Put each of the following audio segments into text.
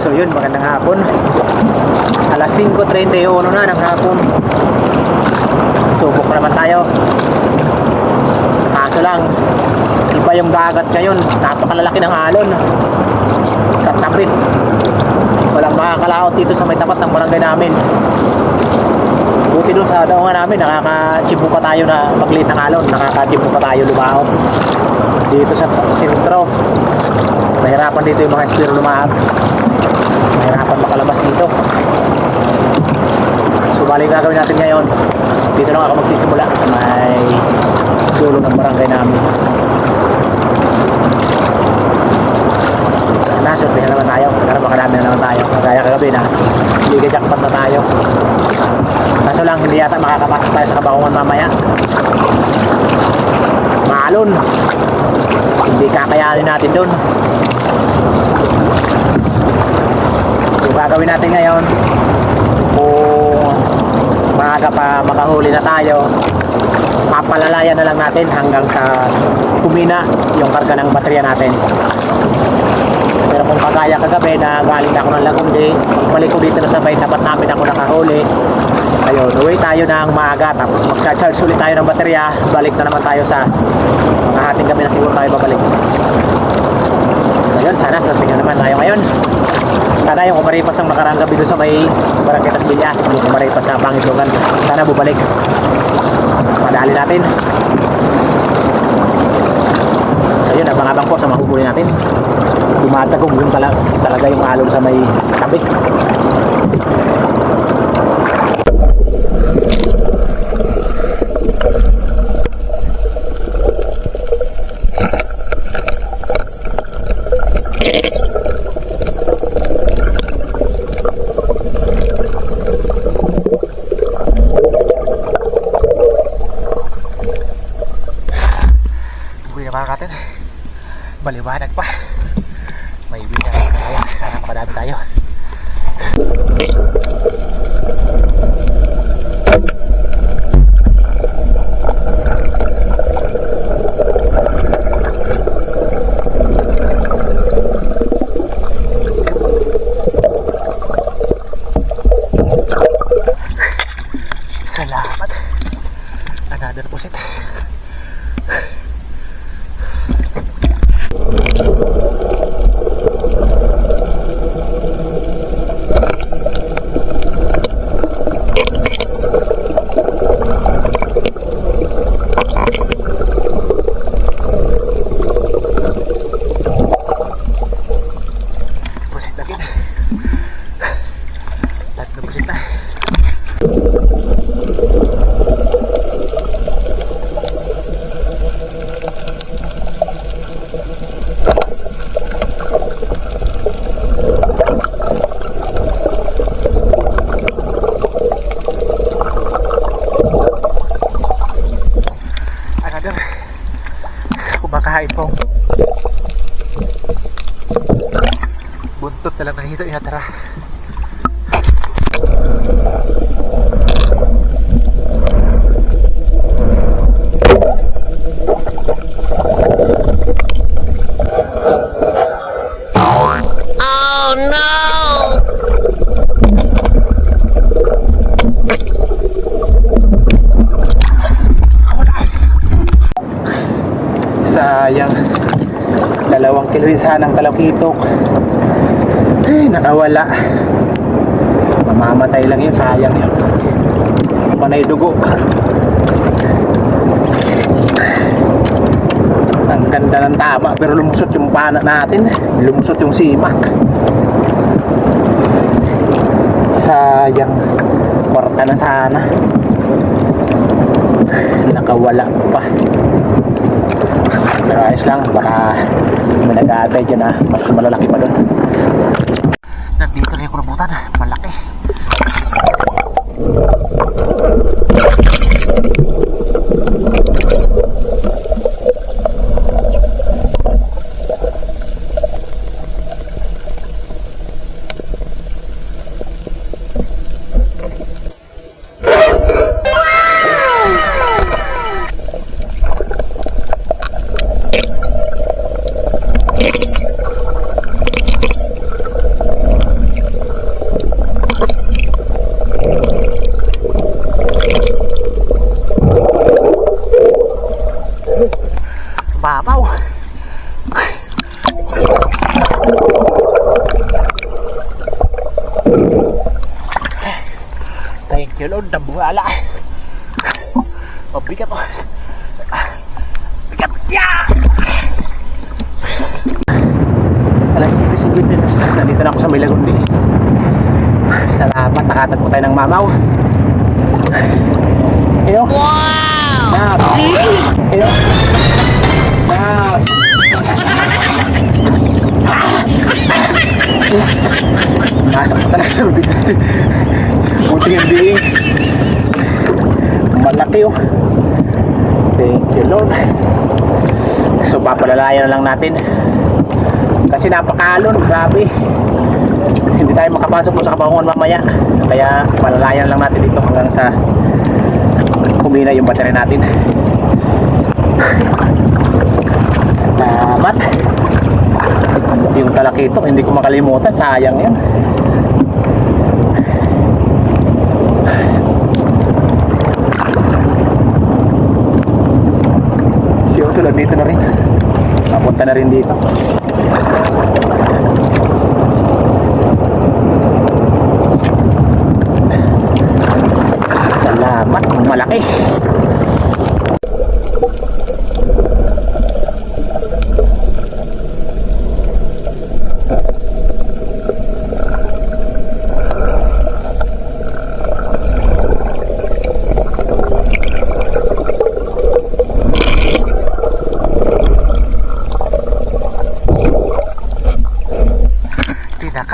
So yun, magandang hapon. Alas 5.31 na ng hapon. Subok na naman tayo. Kaso lang, iba yung dagat ngayon. Napakalalaki ng alon. Sa tapit. Walang makakalaot dito sa may tapat ng barangay namin. Buti doon sa daungan namin, nakaka-chibuka tayo na magliit ng alon. Nakaka-chibuka tayo lumaot. Dito sa sentro. Mahirapan dito yung mga espiro lumaot. Mahirapan makalabas dito. So bali gagawin natin ngayon. Dito lang ako magsisimula sa may dulo ng barangay namin. Sana survey na naman tayo. Sana makarami na naman tayo. Kagaya kagabi na liga jackpot na tayo. Kaso lang hindi yata makakapasok tayo sa kabakungan mamaya. Maalon. Hindi kakayanin natin doon. Yung gagawin natin ngayon, maaga pa makahuli na tayo, papalalayan na lang natin hanggang sa kumina yung karga ng baterya natin. Pero kung kagaya kagabi na galing ako ng Lagundi, balik ko dito na sa may tapat namin ako nakahuli. Ayun, uwi tayo ng maaga tapos magcha-charge ulit tayo ng baterya. Balik na naman tayo sa mga hating gabi na siguro tayo babalik. Ayun, sana swerte nga naman tayo ngayon. Sana yung kumaripas ng nakarang gabi doon sa may Barangay Tasbilya, yung kumaripas sa Pangitlogan, sana bubalik. Madali natin. So yun, abang-abang po sa mahuli natin. Dumatagong yung tala, talaga yung alon sa may tabi. Uwi na mga katin. Baliwanag pa. May uwi na tayo. Sana padami tayo. Salamat. Another pusit. Pusit lagi. Lahat na pusit na. Another. Kumakain po. Buntot na lang nakita niya tara. Sayang. Dalawang kilo yun sanang kalakitok. Nakawala. Mamamatay lang yun, sayang yun. Panay dugo. Ang ganda ng tama, pero lumusot yung pana natin. Lumusot yung simak. Sayang. Kwarta na sana. Nakawala pa. Pero ayos lang, baka may nag-aantay dyan na mas malalaki pa doon. You Lord, nabuhala. Mabigat oh. Bigat! Yeah! Alas 7.50 na start. Nandito na ako sa Milagundi. Salamat, nakatagpo tayo ng mamaw. Iyo. Wow! Now. Nasa ko talaga sa bibig natin. Buti yung diing. Malaki oh. Thank you Lord. So papalalayan na lang natin. Kasi napakalon, grabe. Hindi tayo makapasok po sa kabangungan mamaya. Kaya palalayan lang natin dito hanggang sa kumina yung battery natin. Salamat. Yung talakito, hindi ko makalimutan. Sayang yan. Si Otto nandito na rin. Papunta na rin dito. Salamat, malaki.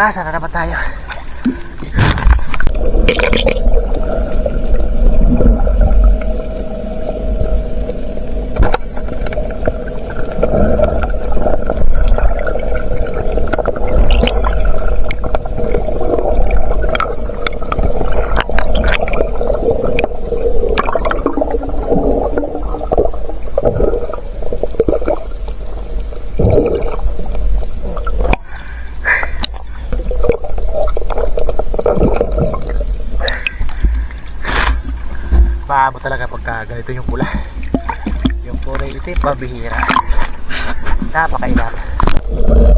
Tinakasan na naman tayo. Ganito yung pula. Yung kulay itim, mabihira. Napakailap. Lakas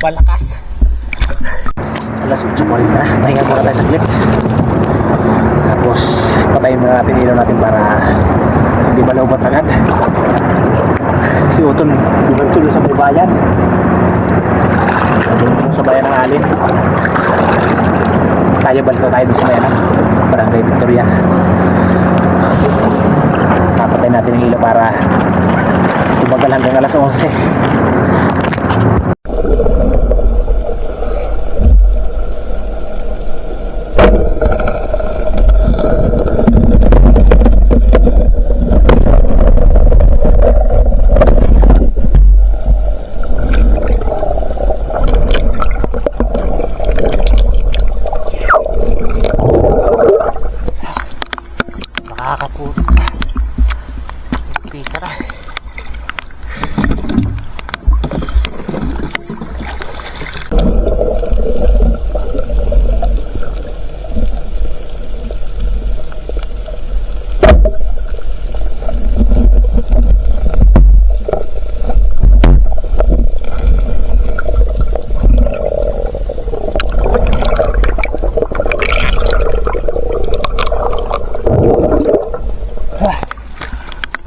Balakas. Alas 8 pa rin na. Mahinga muna tayo saglit. Tapos patayin muna natin ilaw natin para hindi malaubat agad. Si Utol, dulo sa may bayan. Doon sa bayan ng Alin. Tayo balik na tayo sa bayan ng Barangay Victoria. Papatay natin yung ilaw para tumagal hanggang alas 11. Nakakapuno. Pista na.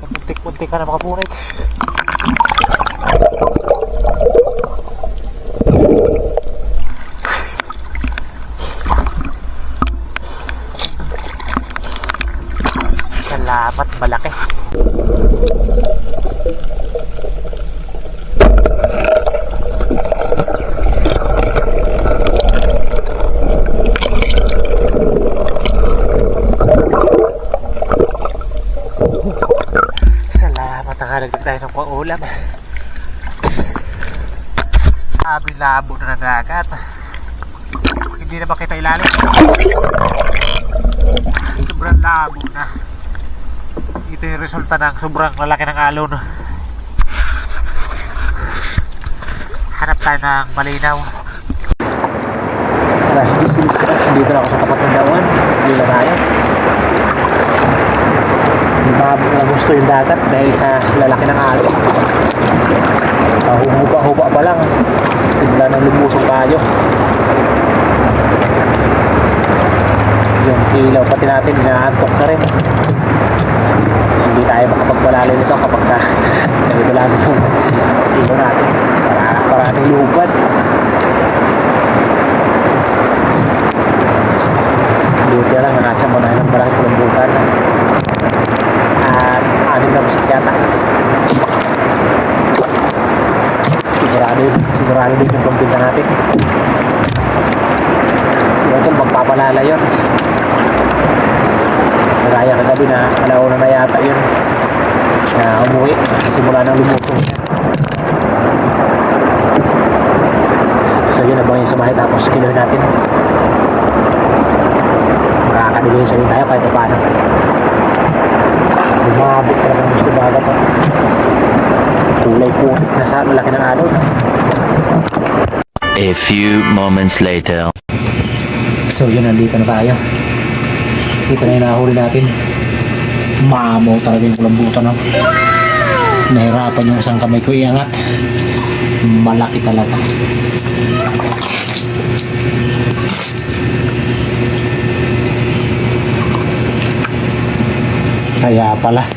Kapuntik-puntik ka na makapunit. Salamat, malaki. tayo ng ulam. Sabi labo na dagat. Hindi na makita ilalim. Sobrang labo na. Ito yung resulta ng sobrang lalaki ng alon. Hanap tayo ng malinaw. Alas 10, dito na ako sa tapat ng dawan. Hindi na tayo. Mababa na gusto yung dagat dahil sa lalaki ng alon. Pahuhupa-hupa pa lang. Simula ng lumusong tayo. Yung ilaw pati natin, inaantok na rin. Hindi tayo makapagbalali nito kapag ka ganito lang yung ilaw natin. Para, parating lubad. Buti lang, nakasya mo na ng malaking kulumbutan. At anim na busit yata. Sigurado Sigurado din yung pampinta natin. Siguro magpapalala yun. Nagaya kagabi na alauna na yata yun. Na umuwi. Simula ng lumusong siya. So yun abang yung sumahay tapos kilohin natin makakadilihin sa rin tayo kahit paano lumabot ka naman gusto bagat kulay putik na sa malaki ng araw A few moments later. so yun nandito na tayo dito na yung nahuli natin maamo talaga yung kulambutan no? nahirapan yung isang kamay ko iangat malaki talaga Kaya pala.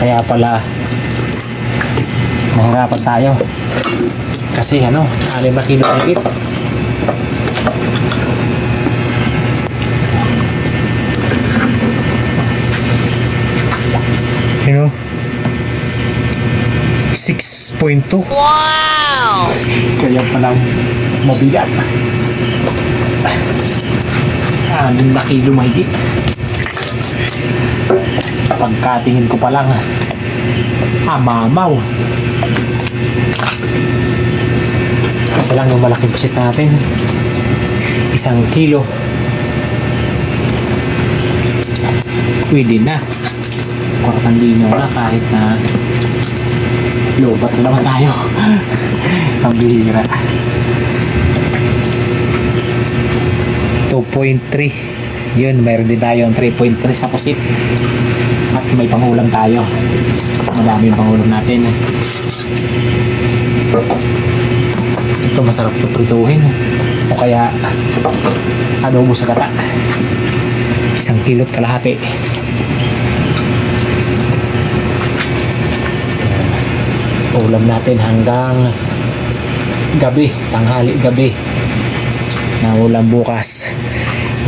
Kaya pala nahirapan tayo. Kasi ano, alim na kilo ang it. You know? 6.2. Wow! Kaya palang mabigat. Anim na kilo mahigit pagkatingin ko pa lang amamaw isa lang yung malaking pusit natin isang kilo pwede na kwartang linaw na kahit na lobat na naman tayo ang bihira 2.3 yun, mayroon din tayo 3.3 sa pusit. At may pangulam tayo. Madami yung pangulam natin. Ito masarap to prituhin. O kaya adobo sa gata. Isang kilot kalahati. Ulam natin hanggang gabi, tanghali gabi. Na ulam bukas.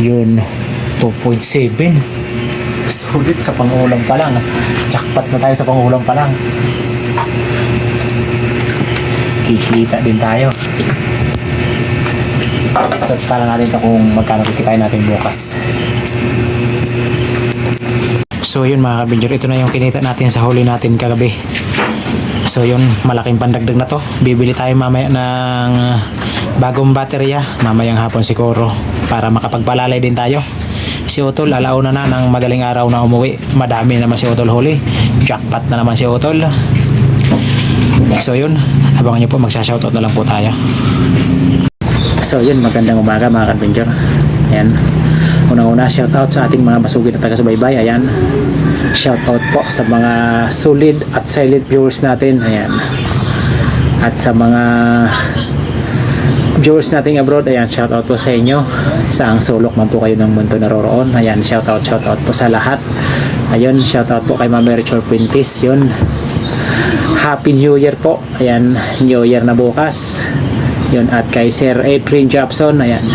Yun, 2.7 sulit sa pangulam pa lang jackpot na tayo sa pangulam pa lang kikita din tayo. So tala natin ito kung magkano kikitain natin bukas. So yun mga kabinjor ito na yung kinita natin sa huli natin kagabi. So yun malaking pandagdag na to. Bibili tayo mamaya ng bagong baterya. Mamayang hapon siguro para makapagpalalay din tayo. Si Utol alauna na ng madaling araw na umuwi. Madami naman si Utol huli. Jackpot na naman si Utol so yun abangan nyo po magsashoutout na lang po tayo so yun magandang umaga mga kadventure ayan unang-una shoutout sa ating mga masugid na taga-subaybay ayan shoutout po sa mga solid at silent viewers natin ayan at sa mga viewers nating abroad, ayan, shout out po sa inyo. Saang sulok man po kayo ng mundo naroroon. Ayan, shout out, shout out po sa lahat. Ayun, shout out po kay Ma'am Rachel Quintis. Yun. Happy New Year po. Ayan, New Year na bukas. Yun, at kay Sir April Jobson. Ayan.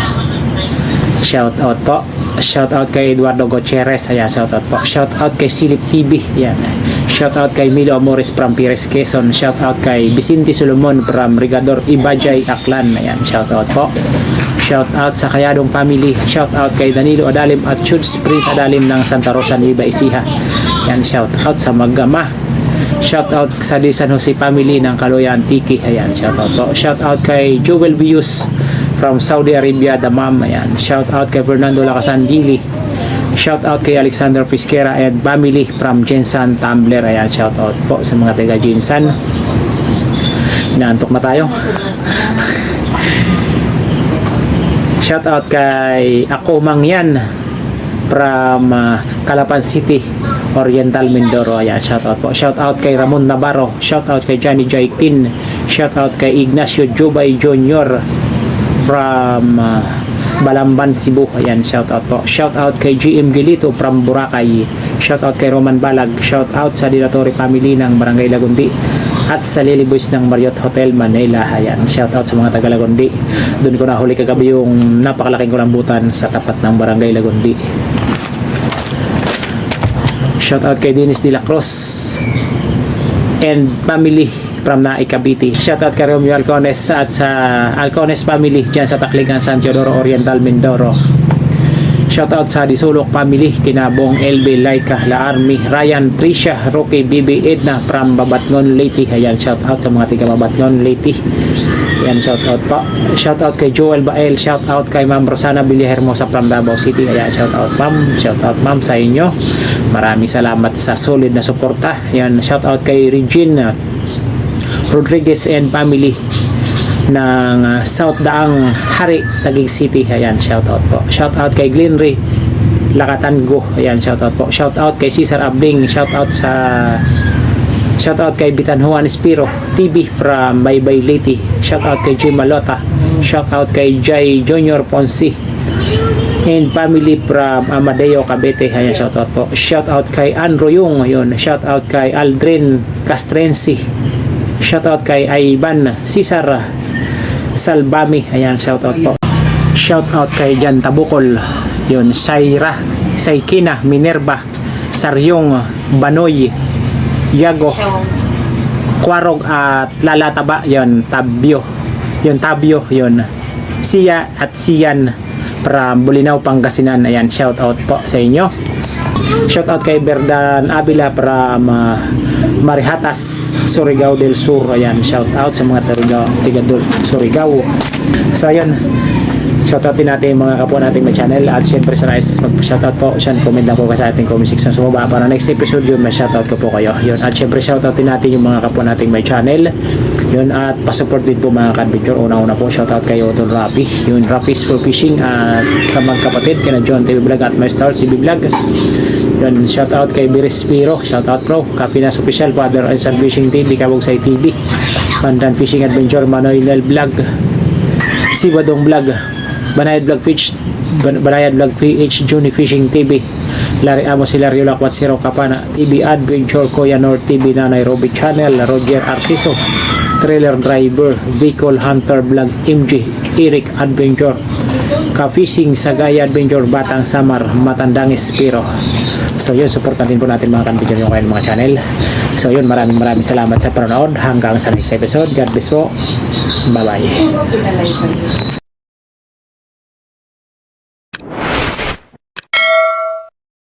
Shout out po. Shout out kay Eduardo Gutierrez. Ayan, shout out po. Shout out kay Silip TV. Ayan. Shout out kay Milo Amores from Pires Quezon. Shout out kay Vicente Solomon from Rigador Ibajay Aklan. Ayan, shout out po. Shout out sa Kayadong family. Shout out kay Danilo Adalim at Chuds Prince Adalim ng Santa Rosa Nueva Ecija. Yan, shout out sa Magama. Shout out sa di San Jose family ng Kaloyan Tiki. Ayan, shout out po. Shout out kay Jewel Views from Saudi Arabia, Damam. Ayan, shout out kay Fernando Lacasan Gili. Shout out kay Alexander Fisquera and family from Jensan Tumblr. Ayan, shout out po sa mga taga Jensan. Inaantok na tayo. Shout out kay Ako Mangyan from uh, Calapan City, Oriental Mindoro. Ayan, shout out po. Shout out kay Ramon Navarro. Shout out kay Johnny Jaitin. Shout out kay Ignacio Jubay Jr. from uh, Balamban, Cebu. Ayan, shout out po. Shout out kay GM Gilito from Boracay. Shout out kay Roman Balag. Shout out sa Dilatori family ng Barangay Lagundi. At sa Lily Boys ng Marriott Hotel Manila. Ayan, shout out sa mga taga Lagundi. Doon ko nahuli kagabi yung napakalaking kulambutan sa tapat ng Barangay Lagundi. Shout out kay Dennis De La Cruz and family from Naik Cavite. Shout out kay Romeo Alcones at sa Alcones family dyan sa Takligan, San Teodoro Oriental, Mindoro. Shout out sa Disulok family, Kinabong, LB, Laika, La Army, Ryan, Tricia, Rocky, Bibi, Edna from Babatngon, Leyte. Ayan, shout out sa mga tiga Babatngon, Leyte. Ayan, shout out pa. Shout out kay Joel Bael, shout out kay Ma'am Rosana Villahermosa from Davao City. Ayan, shout out ma'am, shout out ma'am sa inyo. Maraming salamat sa solid na suporta. Ayan, shout out kay Regine Rodriguez and family ng uh, South Daang Hari, Taguig City. Ayan, shout out po. Shout out kay Glenry Lakatango. Ayan, shout out po. Shout out kay Cesar Abding. Shout out sa Shout out kay Bitan Juan Espiro TV from Baybay Leyte. Shout out kay Jim Malota. Shout out kay Jay Junior Ponsi and family from Amadeo Cabete. Ayan, shout out po. Shout out kay Andrew Yung. Yun. Shout out kay Aldrin Castrensi. Shout out kay Ivan Cesar Salbami. Ayan, shout out po. Shout out kay Jan Tabukol. Yun, Saira, Saikina, Minerva, Saryong, Banoy, Yago, Kwarog at Lalataba. Yun, Tabyo. Yun, Tabyo. Yun. Siya at Siyan from Bulinaw, Pangasinan. Ayan, shout out po sa inyo. Shout out kay Berdan Abila from uh, Marihatas, Surigao del Sur. Ayan, shout out sa mga taga, taga Surigao. So, ayan. Shout out din natin yung mga kapwa nating may channel. At syempre sa nice mag-shout out po. Siyan comment lang po kayo sa ating comment section sa baba para next episode yun ma-shout out ko po kayo. Yun. At syempre shout out din natin yung mga kapwa nating may channel. Yun at pasupport din po mga kadvideo una-una po shout out kay Otto Rapi. Yun Rapis for Fishing. At sa magkapatid kina John TV Vlog at My Star TV Vlog. Yun shout out kay Biris Spiro. Shout out bro Kapinas Official Father and Son Fishing TV Kabugsay TV Pandan Fishing Adventure Manoy Vlog. Sibadong Vlog Banayad Vlog Fish Ban- Banayad Vlog PH Juni Fishing TV Larry Amos Hilario Lakwat Siro Kapana TV Adventure Koya North TV na Nairobi Channel Roger Arciso Trailer Driver Vehicle Hunter Vlog MG Eric Adventure Ka-Fishing Sagaya Adventure Batang Samar Matandang Espiro So yun, supportan din po natin mga kanbidyo yung kayong mga channel. So yun, maraming maraming salamat sa panonood. Hanggang sa next episode. God bless po. Bye-bye.